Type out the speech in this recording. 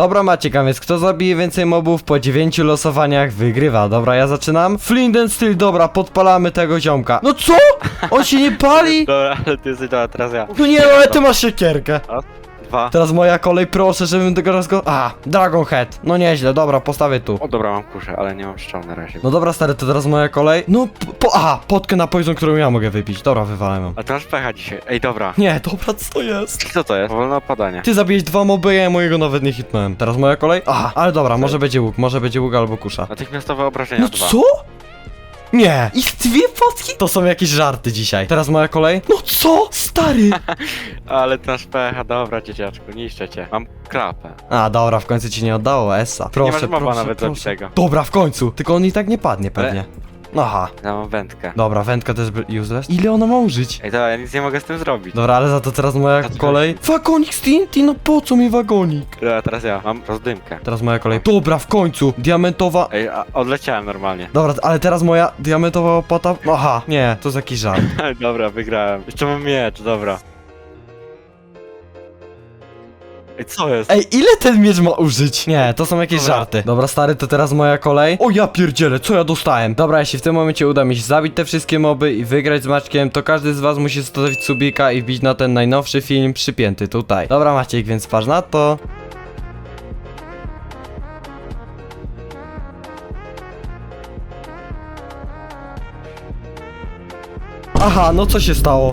Dobra Maciek, a więc kto zabije więcej mobów po 9 losowaniach wygrywa. Dobra, ja zaczynam. Flint and Steel, dobra, podpalamy tego ziomka. No co? On się nie pali? Dobra, ale ty jesteś, dobra, teraz ja. No nie, ale ty masz siekierkę. Dwa. Teraz moja kolej, proszę, żebym tego raz go... A, Dragon Head. No nieźle, dobra, postawię tu. O dobra, mam kuszę, ale nie mam strzał na razie. No dobra, stary, to teraz moja kolej. No, po, po aha, potkę na poison, którą ja mogę wypić. Dobra, wywalę ją. A ty masz pecha dzisiaj. Ej, dobra. Nie, dobra, co to jest? Co to jest? Wolne opadanie. Ty zabiłeś dwa moby, ja mojego nawet nie hitnąłem. Teraz moja kolej? Aha, ale dobra, może będzie łuk, może będzie łuk albo kusza. Natychmiastowe obrażenia No dwa. co? Nie! I dwie potki? To są jakieś żarty dzisiaj. Teraz moja kolej? No co? Stary! Ale ty masz pecha, dobra dzieciaczku, niszczę cię. Mam klapę. A, dobra, w końcu ci nie oddało, Essa. Proszę, masz proszę, nawet proszę. zabitego. Dobra, w końcu. Tylko on i tak nie padnie pewnie. Aha. Ja mam wędkę. Dobra, wędka też by- useless. Ile ona ma użyć? Ej, dobra, ja nic nie mogę z tym zrobić. Dobra, ale za to teraz moja kolej. Wagonik z TNT, no po co mi wagonik? Dobra, teraz ja. Mam rozdymkę. Teraz moja kolej. Dobra, w końcu. Diamentowa. Ej, a odleciałem normalnie. Dobra, ale teraz moja diamentowa opata. Aha, nie, to jest jakiś żart. dobra, wygrałem. Jeszcze mam miecz, dobra. Ej, co jest? Ej, ile ten miecz ma użyć? Nie, to są jakieś Dobra. żarty. Dobra, stary, to teraz moja kolej. O ja pierdzielę, co ja dostałem? Dobra, jeśli w tym momencie uda mi się zabić te wszystkie moby i wygrać z Maćkiem, to każdy z was musi zostawić subika i wbić na ten najnowszy film przypięty tutaj. Dobra, Maciek, więc patrz na to. Aha, no co się stało?